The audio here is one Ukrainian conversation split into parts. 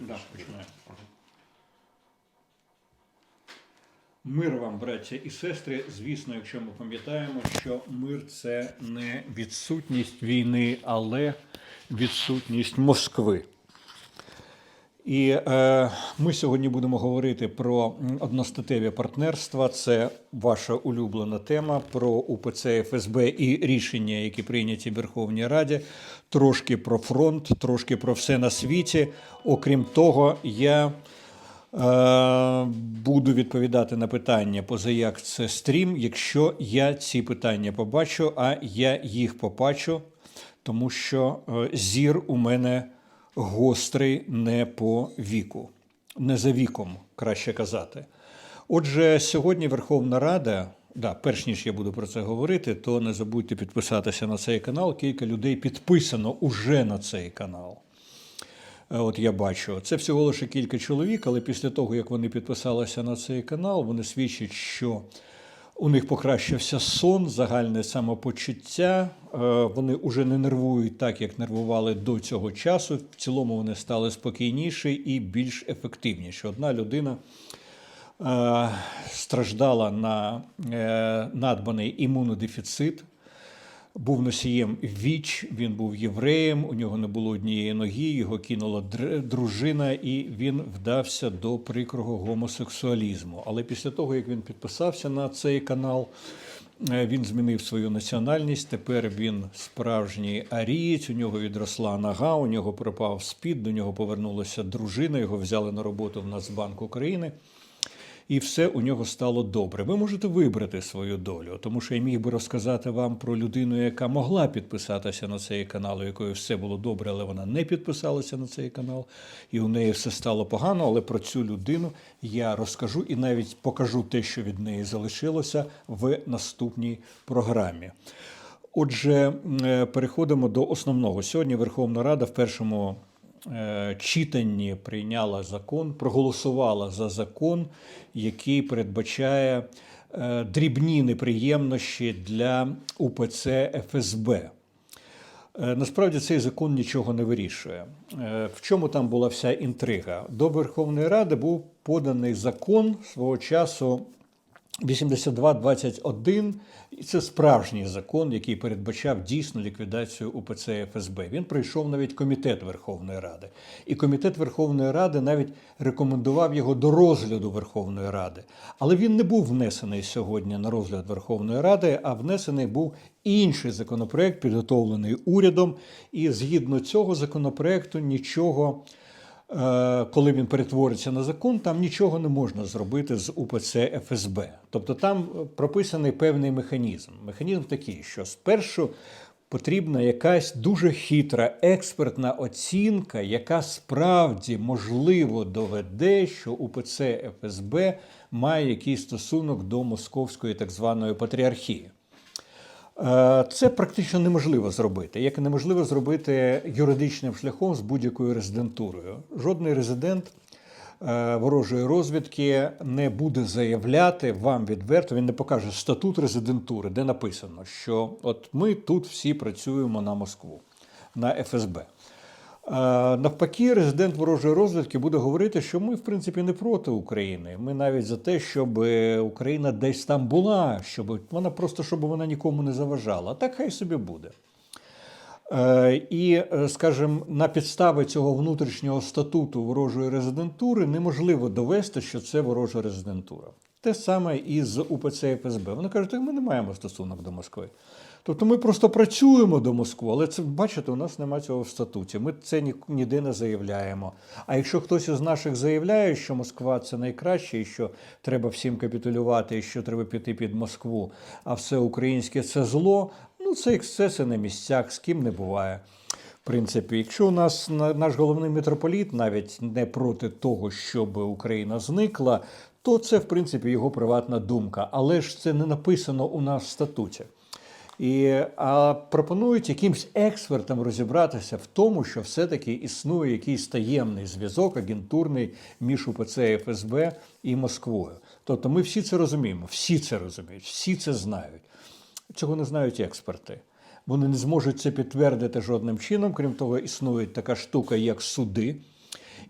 Да, починаємо. Мир вам, браття і сестри. Звісно, якщо ми пам'ятаємо, що мир це не відсутність війни, але відсутність Москви. І е, ми сьогодні будемо говорити про одностатеві партнерства. Це ваша улюблена тема про УПЦ ФСБ і рішення, які прийняті в Верховній Раді. Трошки про фронт, трошки про все на світі. Окрім того, я е, буду відповідати на питання, поза як це стрім, якщо я ці питання побачу, а я їх побачу, тому що е, зір у мене гострий не по віку, не за віком, краще казати. Отже, сьогодні Верховна Рада. Да, перш ніж я буду про це говорити, то не забудьте підписатися на цей канал. Кілька людей підписано уже на цей канал. Е, От я бачу, це всього лише кілька чоловік, але після того, як вони підписалися на цей канал, вони свідчать, що у них покращився сон, загальне самопочуття. Е, Вони вже не нервують так, як нервували до цього часу. В цілому вони стали спокійніші і більш ефективніші. Одна людина е, страждала на е, надбаний імунодефіцит був носієм віч, він був євреєм, у нього не було однієї ноги, його кинула дружина, і він вдався до прикрого гомосексуалізму. Але після того, як він підписався на цей канал, е, він змінив свою національність. Тепер він справжній арієць, у нього відросла нога, у нього пропав спід, до нього повернулася дружина, його взяли на роботу в Нацбанк України і все у нього стало добре. Ви можете вибрати свою долю, тому що я міг би розказати вам про людину, яка могла підписатися на цей канал, у якої все було добре, але вона не підписалася на цей канал, і у неї все стало погано. Але про цю людину я розкажу і навіть покажу те, що від неї залишилося в наступній програмі. Отже, е, переходимо до основного. Сьогодні Верховна Рада в першому читанні прийняла закон, проголосувала за закон, який передбачає е, дрібні неприємності для УПЦ ФСБ. Е, Насправді цей закон нічого не вирішує. Е, В чому там була вся інтрига? До Верховної Ради був поданий закон свого часу 8221, і це справжній закон, який передбачав дійсно ліквідацію УПЦ ФСБ. Він пройшов навіть комітет Верховної Ради. І комітет Верховної Ради навіть рекомендував його до розгляду Верховної Ради. Але він не був внесений сьогодні на розгляд Верховної Ради, а внесений був інший законопроект, підготовлений урядом. І згідно цього законопроекту нічого. Е, коли він перетвориться на закон, там нічого не можна зробити з УПЦ ФСБ. Тобто там прописаний певний механізм. Механізм такий, що спершу потрібна якась дуже хитра експертна оцінка, яка справді можливо доведе, що УПЦ ФСБ має якийсь стосунок до московської так званої патріархії. Е, Це практично неможливо зробити, як і неможливо зробити юридичним шляхом з будь-якою резидентурою. Жодний резидент е, ворожої розвідки не буде заявляти вам відверто, він не покаже статут резидентури, де написано, що от ми тут всі працюємо на Москву, на ФСБ. Е, Навпаки, резидент ворожої розвідки буде говорити, що ми, в принципі, не проти України. Ми навіть за те, щоб Україна десь там була, щоб вона просто щоб вона нікому не заважала. Так хай собі буде. Е, І, е, скажімо, на підставі цього внутрішнього статуту ворожої резидентури неможливо довести, що це ворожа резидентура. Те саме і з УПЦ ФСБ. Вони кажуть, «Так ми не маємо стосунок до Москви. Тобто ми просто працюємо до Москви, але це бачите, у нас немає цього в статуті. Ми це ні- ніде не заявляємо. А якщо хтось із наших заявляє, що Москва це найкраще, і що треба всім капітулювати, і що треба піти під Москву, а все українське це зло, ну це ексцеси на місцях, з ким не буває. В принципі, якщо у нас на- наш головний митрополіт навіть не проти того, щоб Україна зникла, то це в принципі його приватна думка. Але ж це не написано у нас в статуті. І а пропонують якимсь експертам розібратися в тому, що все-таки існує якийсь таємний зв'язок агентурний між УПЦ ФСБ і Москвою. Тобто ми всі це розуміємо, всі це розуміють, всі це знають. Цього не знають експерти. Вони не зможуть це підтвердити жодним чином. Крім того, існує така штука, як суди.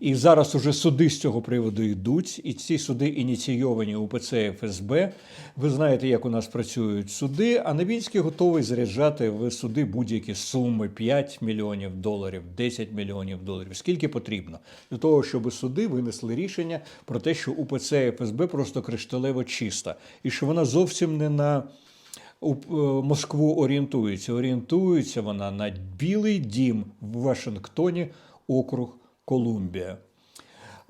І зараз уже суди з цього приводу йдуть, і ці суди ініційовані УПЦ ФСБ. Ви знаєте, як у нас працюють суди. А Новінський готовий заряджати в суди будь-які суми 5 мільйонів доларів, 10 мільйонів доларів, скільки потрібно для того, щоб суди винесли рішення про те, що УПЦ ФСБ просто кришталево чиста, і що вона зовсім не на у е, Москву орієнтується. Орієнтується вона на Білий дім в Вашингтоні, округ Колумбія.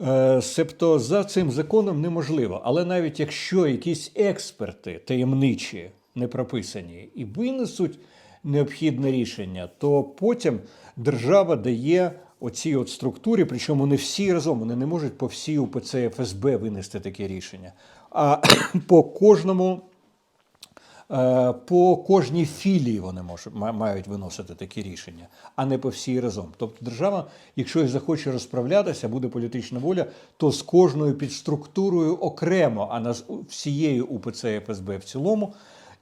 Е, Себто за цим законом неможливо. Але навіть якщо якісь експерти таємничі не прописані і винесуть необхідне рішення, то потім держава дає оцій от структурі, причому не всі разом, вони не можуть по всій УПЦ ФСБ винести таке рішення, а по кожному. Е, По кожній філії вони можуть, ма- мають виносити такі рішення, а не по всій разом. Тобто держава, якщо і захоче розправлятися, буде політична воля, то з кожною підструктурою окремо, а не з всією УПЦ ФСБ в цілому.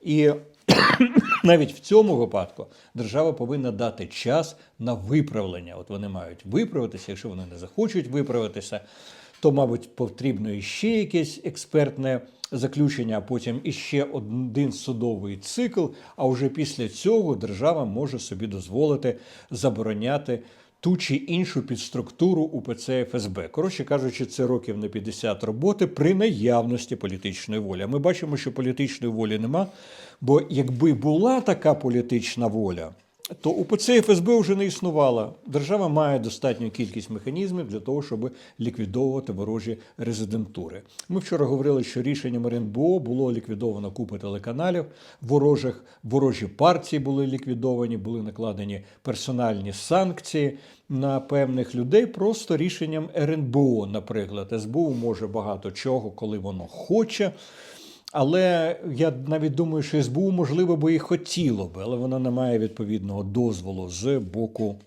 І навіть в цьому випадку держава повинна дати час на виправлення. От вони мають виправитися, якщо вони не захочуть виправитися, то, мабуть, потрібно іще якесь експертне заключення, а потім іще один судовий цикл. А вже після цього держава може собі дозволити забороняти ту чи іншу підструктуру УПЦ ФСБ. Коротше кажучи, це років на 50 роботи при наявності політичної волі. А Ми бачимо, що політичної волі нема. Бо якби була така політична воля, то УПЦ ФСБ вже не існувала. Держава має достатню кількість механізмів для того, щоб ліквідовувати ворожі резидентури. Ми вчора говорили, що рішенням РНБО було ліквідовано купа телеканалів ворожих, ворожі партії були ліквідовані, були накладені персональні санкції на певних людей. Просто рішенням РНБО, наприклад, СБУ може багато чого, коли воно хоче. Але я навіть думаю, що СБУ, можливо, би і хотіло би, але вона не має відповідного дозволу з боку е,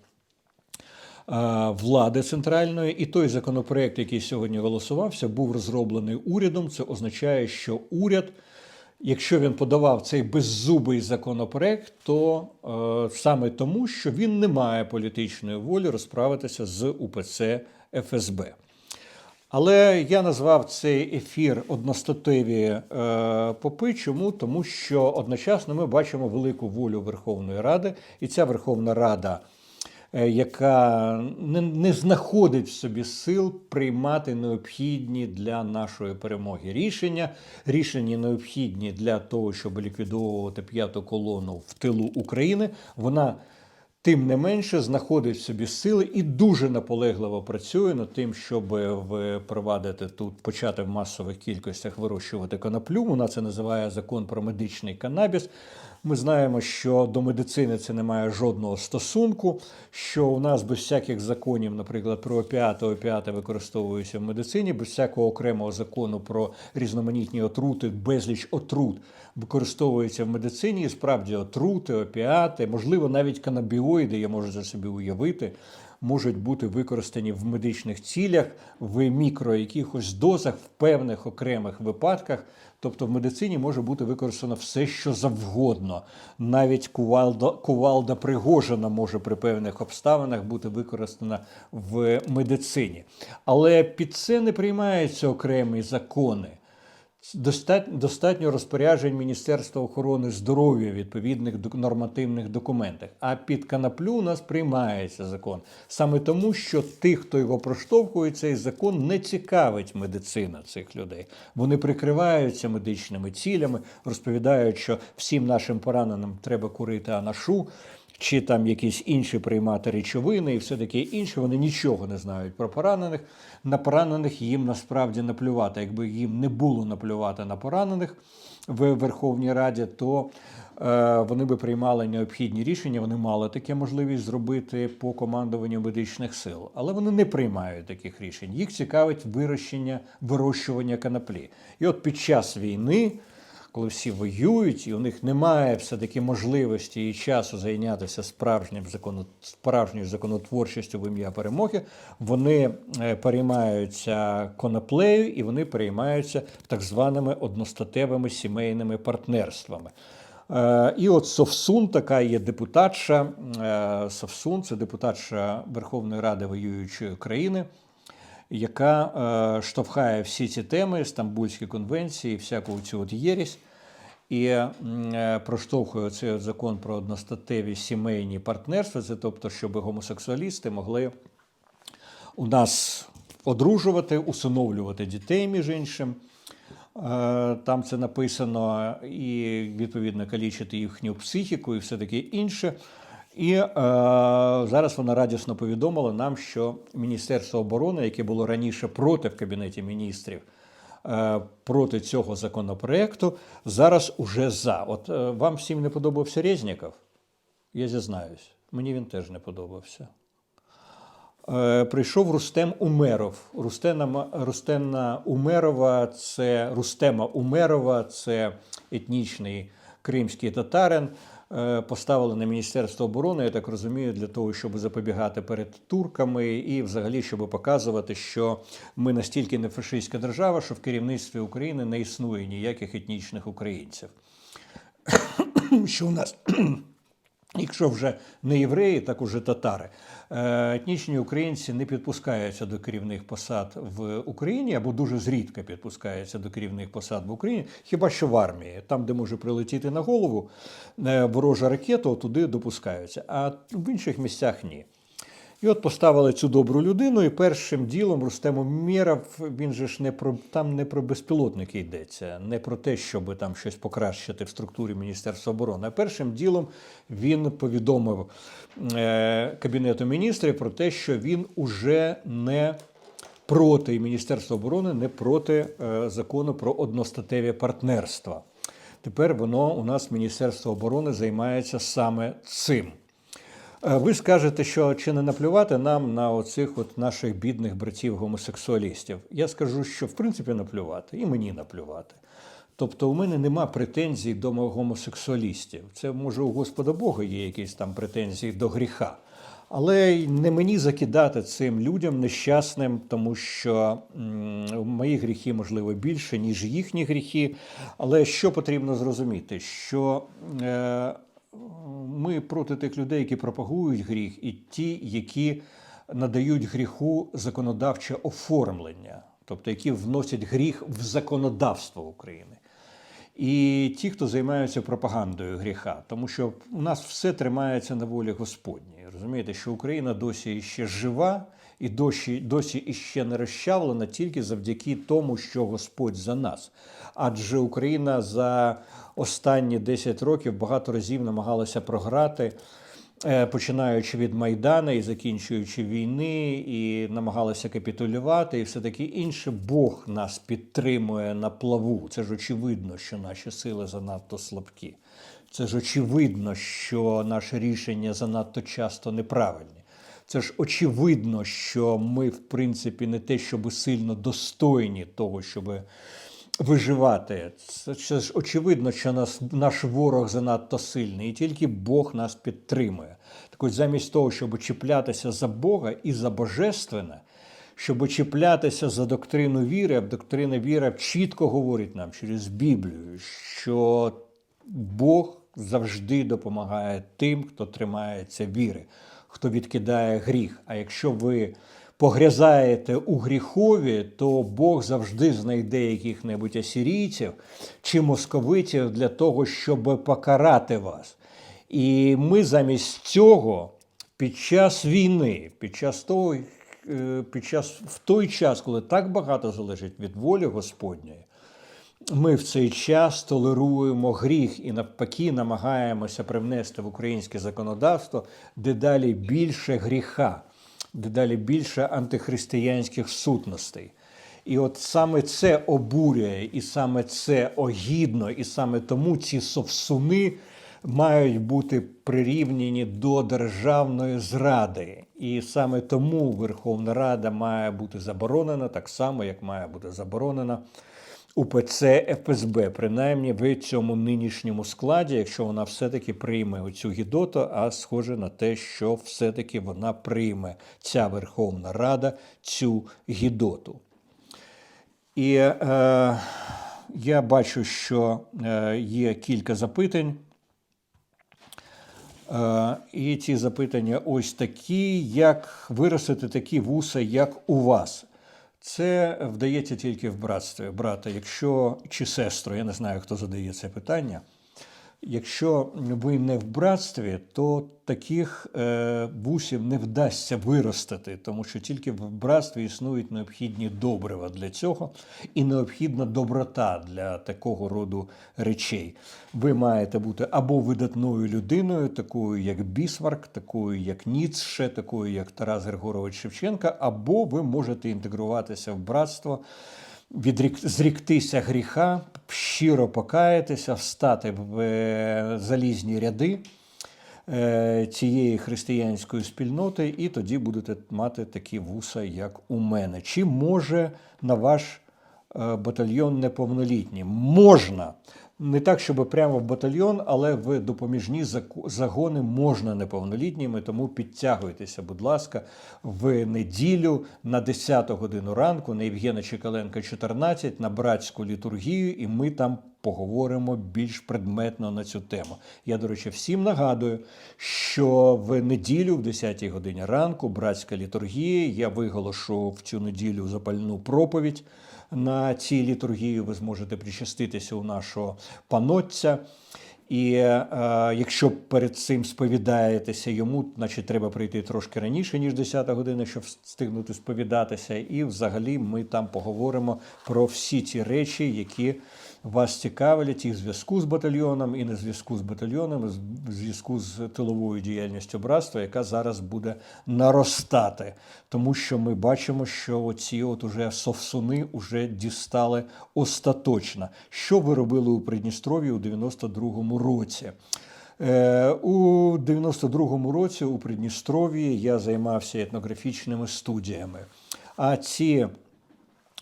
влади центральної. І той законопроект, який сьогодні голосувався, був розроблений урядом. Це означає, що уряд, якщо він подавав цей беззубий законопроект, то е, саме тому, що він не має політичної волі розправитися з УПЦ ФСБ. Але я назвав цей ефір одностатеві е, попи. Чому? Тому що одночасно ми бачимо велику волю Верховної Ради, і ця Верховна Рада, е, яка не, не знаходить в собі сил приймати необхідні для нашої перемоги рішення, рішення необхідні для того, щоб ліквідовувати п'яту колону в тилу України. Вона тим не менше знаходить в собі сили і дуже наполегливо працює над тим, щоб впровадити тут, почати в масових кількостях вирощувати коноплю. Вона це називає закон про медичний канабіс. Ми знаємо, що до медицини це не має жодного стосунку, що у нас без всяких законів, наприклад, про опіати, опіати використовуються в медицині, без всякого окремого закону про різноманітні отрути, безліч отрут використовується в медицині. І справді отрути, опіати, можливо, навіть канабіоїди, я можу за собі уявити. Можуть бути використані в медичних цілях в мікро якихось дозах в певних окремих випадках. Тобто в медицині може бути використано все, що завгодно. Навіть кувалда, кувалда Пригожина може при певних обставинах бути використана в медицині. Але під це не приймаються окремі закони. Достатньо, розпоряджень Міністерства охорони здоров'я в відповідних нормативних документах. А під канаплю у нас приймається закон. Саме тому, що тих, хто його проштовхує, цей закон не цікавить медицина цих людей. Вони прикриваються медичними цілями, розповідають, що всім нашим пораненим треба курити анашу. Чи там якісь інші приймати речовини і все таке інше, вони нічого не знають про поранених. На поранених їм насправді наплювати. Якби їм не було наплювати на поранених в Верховній Раді, то е, вони би приймали необхідні рішення. Вони мали таке можливість зробити по командуванню медичних сил, але вони не приймають таких рішень. Їх цікавить вирощення, вирощування канаплі. І от під час війни коли всі воюють, і у них немає все-таки можливості і часу зайнятися справжнім справжньою законотворчістю в ім'я перемоги, вони е, переймаються коноплею і вони переймаються так званими одностатевими сімейними партнерствами. Е, І от Совсун, така є депутатша. е, Совсун це депутатша Верховної Ради воюючої країни. Яка е, штовхає всі ці теми, Стамбульські конвенції, всяку цю от єрість, і е, проштовхує цей от закон про одностатеві сімейні партнерства, це тобто, щоб гомосексуалісти могли у нас одружувати, усиновлювати дітей, між іншим. Е, Там це написано і відповідно калічити їхню психіку і все таке інше. І е, зараз вона радісно повідомила нам, що Міністерство оборони, яке було раніше проти в Кабінеті міністрів, е, проти цього законопроекту, зараз уже за. От е, вам всім не подобався Резніков? Я зізнаюсь, мені він теж не подобався. Е, прийшов Рустем Умеров. Рустена, Рустена Умерова це Рустема Умерова, це етнічний кримський татарин. Е, Поставили на Міністерство оборони, я так розумію, для того, щоб запобігати перед турками і взагалі, щоб показувати, що ми настільки не фашистська держава, що в керівництві України не існує ніяких етнічних українців. Що у нас Якщо вже не євреї, так уже татари. Е, Етнічні українці не підпускаються до керівних посад в Україні або дуже зрідка підпускаються до керівних посад в Україні, хіба що в армії, там, де може прилетіти на голову е, ворожа ракета, туди допускаються, а в інших місцях ні. І от поставили цю добру людину, і першим ділом Рустем Умєров, він же ж не про там не про безпілотники йдеться, не про те, щоб там щось покращити в структурі Міністерства оборони. А першим ділом він повідомив е, Кабінету міністрів про те, що він уже не проти і Міністерство оборони не проти е, закону про одностатеві партнерства. Тепер воно у нас Міністерство оборони займається саме цим. Е, Ви скажете, що чи не наплювати нам на оцих от наших бідних братів-гомосексуалістів? Я скажу, що в принципі наплювати, і мені наплювати. Тобто у мене нема претензій до гомосексуалістів. Це може у Господа Бога є якісь там претензії до гріха. Але не мені закидати цим людям нещасним, тому що мої гріхи, можливо, більше, ніж їхні гріхи. Але що потрібно зрозуміти? Що е, ми проти тих людей, які пропагують гріх, і ті, які надають гріху законодавче оформлення, тобто які вносять гріх в законодавство України. І ті, хто займаються пропагандою гріха, тому що у нас все тримається на волі Господній. Розумієте, що Україна досі ще жива і досі, досі іще не розчавлена тільки завдяки тому, що Господь за нас. Адже Україна за останні 10 років багато разів намагалася програти. е, Починаючи від Майдана і закінчуючи війни, і намагалися капітулювати, і все таке інше, Бог нас підтримує на плаву. Це ж очевидно, що наші сили занадто слабкі. Це ж очевидно, що наші рішення занадто часто неправильні. Це ж очевидно, що ми, в принципі, не те, щоб сильно достойні того, щоб виживати. Це, ж очевидно, що нас, наш ворог занадто сильний, і тільки Бог нас підтримує. Так ось замість того, щоб чіплятися за Бога і за Божественне, щоб чіплятися за доктрину віри, а доктрина віри чітко говорить нам через Біблію, що Бог завжди допомагає тим, хто тримається віри, хто відкидає гріх. А якщо ви погрязаєте у гріхові, то Бог завжди знайде яких-небудь асірійців чи московитів для того, щоб покарати вас. І ми замість цього під час війни, під час того, е, під час в той час, коли так багато залежить від волі Господньої, ми в цей час толеруємо гріх і навпаки намагаємося привнести в українське законодавство дедалі більше гріха, дедалі більше антихристиянських сутностей. І от саме це обурює, і саме це огідно, і саме тому ці совсуни мають бути прирівняні до державної зради. І саме тому Верховна Рада має бути заборонена, так само, як має бути заборонена УПЦ ФСБ, принаймні в цьому нинішньому складі, якщо вона все-таки прийме оцю гідоту, а схоже на те, що все-таки вона прийме ця Верховна Рада цю гідоту. І е, я бачу, що е, є кілька запитань. Е, і ці запитання ось такі: як виростити такі вуса, як у вас? Це вдається тільки в братстві, брата. Якщо чи сестру, я не знаю, хто задає це питання. Якщо ви не в братстві, то таких е, бусів не вдасться виростити, тому що тільки в братстві існують необхідні добрива для цього і необхідна доброта для такого роду речей. Ви маєте бути або видатною людиною, такою як Бісмарк, такою як Ніцше, такою як Тарас Григорович Шевченка, або ви можете інтегруватися в братство відрік, зріктися гріха, щиро покаятися, встати в е, залізні ряди е, цієї християнської спільноти, і тоді будете мати такі вуса, як у мене. Чи може на ваш е, батальйон неповнолітні? Можна. Не так, щоб прямо в батальйон, але в допоміжні загони можна неповнолітніми, тому підтягуйтеся, будь ласка, в неділю на 10 годину ранку на Євгена Чекаленка 14 на братську літургію, і ми там поговоримо більш предметно на цю тему. Я, до речі, всім нагадую, що в неділю, в 10 годині ранку, братська літургія. Я виголошу в цю неділю запальну проповідь на цій літургії. Ви зможете причаститися у нашого панотця. І е, якщо перед цим сповідаєтеся йому, значить треба прийти трошки раніше, ніж 10 година, щоб встигнути сповідатися. І взагалі ми там поговоримо про всі ті речі, які вас цікавлять і зв'язку з батальйоном, і не зв'язку з батальйоном, і в зв'язку з тиловою діяльністю братства, яка зараз буде наростати. Тому що ми бачимо, що оці от уже совсуни вже дістали остаточно. Що ви робили у Придністров'ї у 92-му році? Е, У 92-му році у Придністров'ї я займався етнографічними студіями. А ці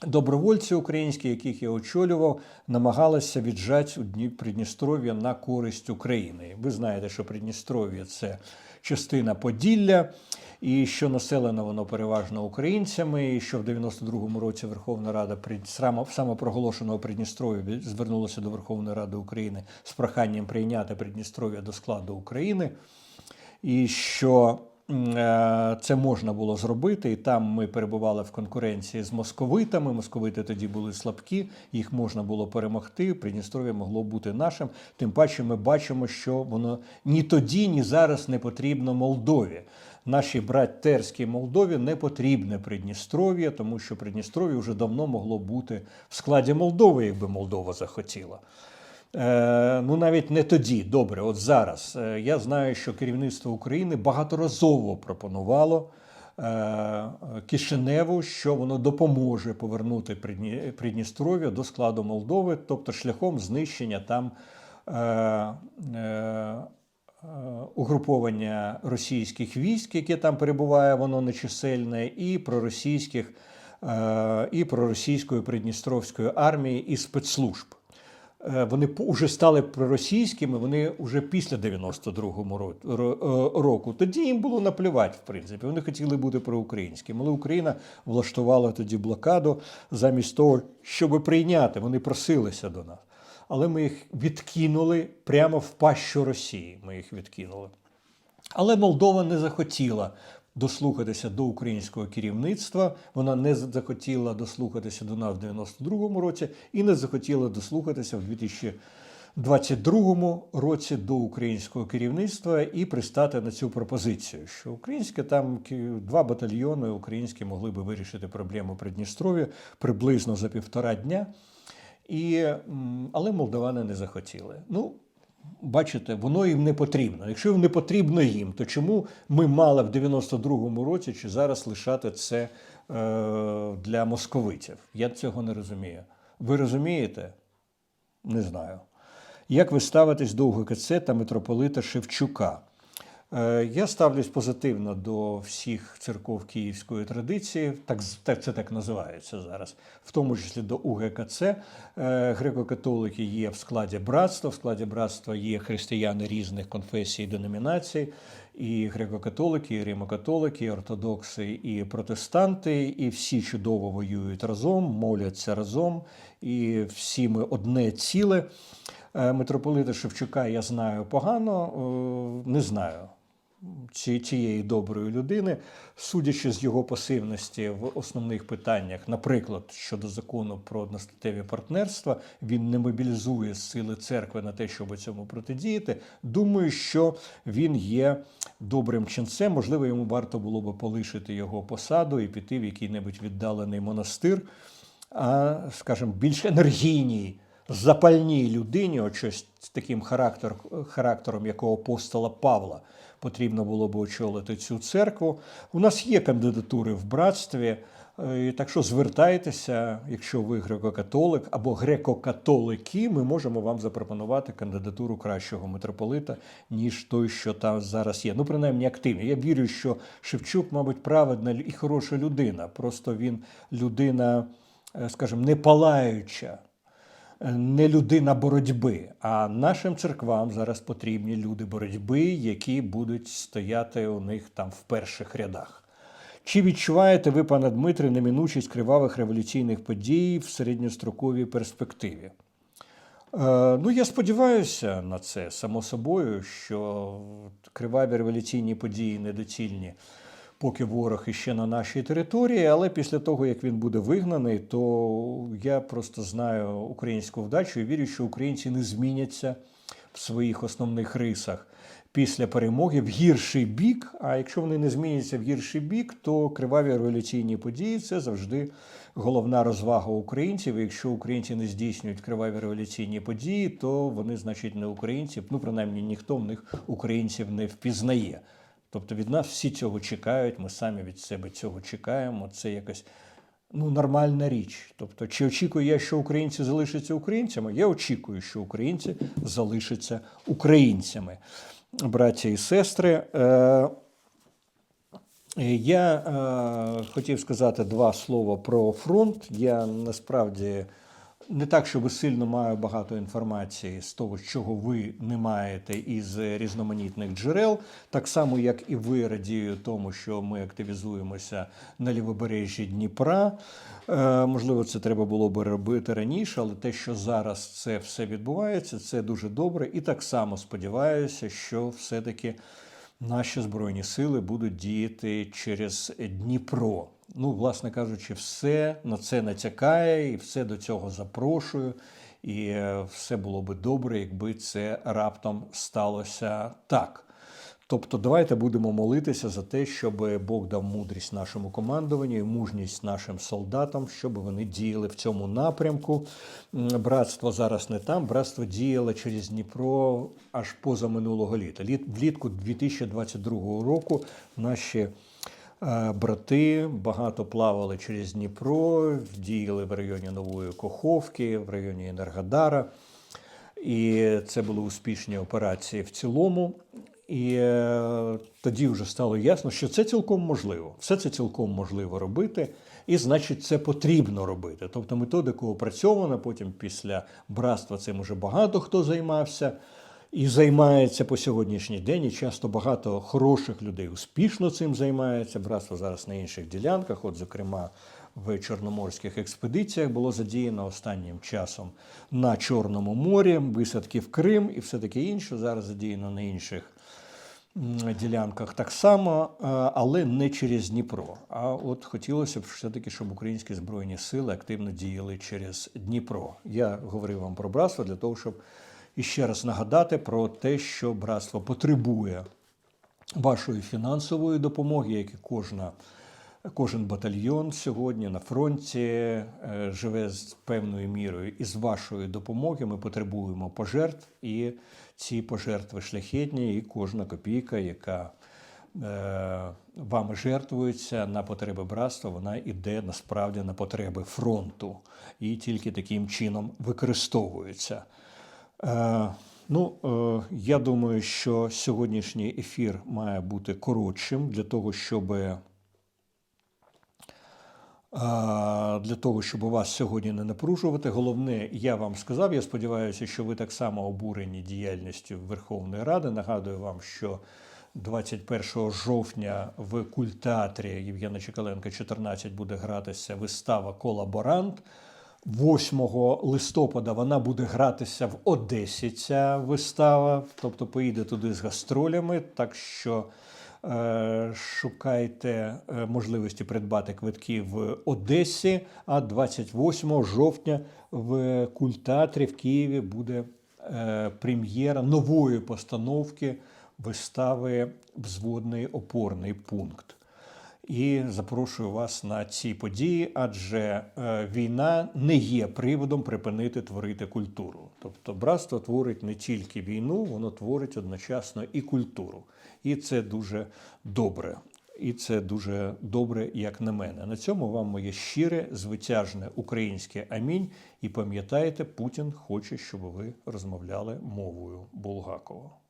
добровольці українські, яких я очолював, намагалися віджати у Дні Придністров'я на користь України. Ви знаєте, що Придністров'я це частина Поділля. І що населено воно переважно українцями, і що в 92-му році Верховна Рада самопроголошеного Придністров'я звернулася до Верховної Ради України з проханням прийняти Придністров'я до складу України, і що це можна було зробити. І там ми перебували в конкуренції з московитами. Московити тоді були слабкі, їх можна було перемогти. Придністров'я могло бути нашим. Тим паче, ми бачимо, що воно ні тоді, ні зараз не потрібно Молдові. Нашій братерській Молдові не потрібне Придністров'я, тому що Придністров'я вже давно могло бути в складі Молдови, якби Молдова захотіла. Е, ну навіть не тоді. Добре, от зараз. Е, я знаю, що керівництво України багаторазово пропонувало е, Кишиневу, що воно допоможе повернути Придністров'я до складу Молдови, тобто шляхом знищення там. Угруповання російських військ, яке там перебуває, воно нечисельне, і проросійських, і проросійської Придністровської армії і спецслужб. Е, Вони уже стали проросійськими, вони вже після 92-го ро- ро- е, року. Тоді їм було наплювати, в принципі. Вони хотіли бути проукраїнськими. Але Україна влаштувала тоді блокаду замість того, щоб прийняти. Вони просилися до нас. Але ми їх відкинули прямо в пащу Росії. Ми їх відкинули. Але Молдова не захотіла дослухатися до українського керівництва. Вона не захотіла дослухатися до нас в 92-му році і не захотіла дослухатися в 2022 році до українського керівництва і пристати на цю пропозицію, що українське там два батальйони українські могли би вирішити проблему Придністров'я приблизно за півтора дня. І, але молдавани не захотіли. Ну, бачите, воно їм не потрібно. Якщо не потрібно їм, то чому ми мали в 92-му році чи зараз лишати це е, для московитів? Я цього не розумію. Ви розумієте? Не знаю. Як ви ставитесь до УГКЦ та митрополита Шевчука? Е, Я ставлюсь позитивно до всіх церков київської традиції, так, це так називається зараз, в тому числі до УГКЦ. Е, Греко-католики є в складі братства. В складі братства є християни різних конфесій і деномінацій, і греко-католики, і римокатолики, і ортодокси, і протестанти, і всі чудово воюють разом, моляться разом, і всі ми одне ціле. Е, Митрополита Шевчука я знаю погано, не знаю. Цієї доброї людини, судячи з його пасивності в основних питаннях, наприклад, щодо закону про одностатеві партнерства, він не мобілізує сили церкви на те, щоб цьому протидіяти. Думаю, що він є добрим ченцем. Можливо, йому варто було би полишити його посаду і піти в який-небудь віддалений монастир, а, скажімо, більш енергійній запальній людині, з таким характер, характером, як у апостола Павла, потрібно було б очолити цю церкву. У нас є кандидатури в братстві. е, Так що звертайтеся, якщо ви греко-католик або греко-католики, ми можемо вам запропонувати кандидатуру кращого митрополита, ніж той, що там зараз є. Ну, принаймні активний. Я вірю, що Шевчук, мабуть, праведна і хороша людина. Просто він людина, е, скажімо, не палаюча не людина боротьби, а нашим церквам зараз потрібні люди боротьби, які будуть стояти у них там в перших рядах. Чи відчуваєте ви, пане Дмитре, неминучість кривавих революційних подій в середньостроковій перспективі? Е, Ну, я сподіваюся на це, само собою, що криваві революційні події недоцільні, поки ворог іще на нашій території. Але після того, як він буде вигнаний, то я просто знаю українську вдачу і вірю, що українці не зміняться в своїх основних рисах після перемоги в гірший бік. А якщо вони не зміняться в гірший бік, то криваві революційні події це завжди головна розвага українців. І якщо українці не здійснюють криваві революційні події, то вони, значить, не українці. Ну, принаймні, ніхто в них українців не впізнає. Тобто від нас всі цього чекають, ми самі від себе цього чекаємо. Це якась ну, нормальна річ. Тобто, чи очікую я, що українці залишаться українцями? Я очікую, що українці залишаться українцями. Браття і сестри. Е, я е, хотів сказати два слова про фронт. Я насправді не так, щоб сильно маю багато інформації з того, чого ви не маєте із різноманітних джерел. Так само, як і ви радію тому, що ми активізуємося на лівобережжі Дніпра. Е, можливо, це треба було би робити раніше, але те, що зараз це все відбувається, це дуже добре. І так само сподіваюся, що все-таки наші збройні сили будуть діяти через Дніпро. Ну, власне кажучи, все на це натякає і все до цього запрошую. І е, все було би добре, якби це раптом сталося так. Тобто, давайте будемо молитися за те, щоб Бог дав мудрість нашому командуванню і мужність нашим солдатам, щоб вони діяли в цьому напрямку. Братство зараз не там. Братство діяло через Дніпро аж поза минулого літа. Влітку 2022 року наші брати багато плавали через Дніпро, діяли в районі Нової Коховки, в районі Енергодара. І це були успішні операції в цілому. І е, тоді вже стало ясно, що це цілком можливо. Все це цілком можливо робити, і значить, це потрібно робити. Тобто методика опрацьована, потім після братства цим уже багато хто займався і займається по сьогоднішній день. І часто багато хороших людей успішно цим займається. Братство зараз на інших ділянках, от, зокрема, в чорноморських експедиціях було задіяно останнім часом на Чорному морі, висадки в Крим і все таке інше. Зараз задіяно на інших ділянках так само, е, але не через Дніпро. А от хотілося б все-таки, щоб українські збройні сили активно діяли через Дніпро. Я говорив вам про братство для того, щоб іще раз нагадати про те, що братство потребує вашої фінансової допомоги, як і кожна. Кожен батальйон сьогодні на фронті е, живе з певною мірою, і з вашої допомоги ми потребуємо пожертв, і ці пожертви шляхетні, і кожна копійка, яка е, вами жертвується на потреби братства, вона йде насправді на потреби фронту і тільки таким чином використовується. Е, ну, е, я думаю, що сьогоднішній ефір має бути коротшим для того, щоб Для того, щоб вас сьогодні не напружувати, головне, я вам сказав. Я сподіваюся, що ви так само обурені діяльністю Верховної Ради. Нагадую вам, що 21 жовтня в культеатрі Євгена Чекаленка 14 буде гратися вистава Колаборант 8 листопада вона буде гратися в Одесі. Ця вистава, тобто поїде туди з гастролями. Так що е, шукайте е, можливості придбати квитки в Одесі. А 28 жовтня в культеатрі в Києві буде е, прем'єра нової постановки вистави Взводний опорний пункт. І запрошую вас на ці події, адже е, війна не є приводом припинити творити культуру. Тобто братство творить не тільки війну, воно творить одночасно і культуру. І це дуже добре. І це дуже добре, як на мене. На цьому вам моє щире, звитяжне українське амінь. І пам'ятайте, Путін хоче, щоб ви розмовляли мовою Булгакова.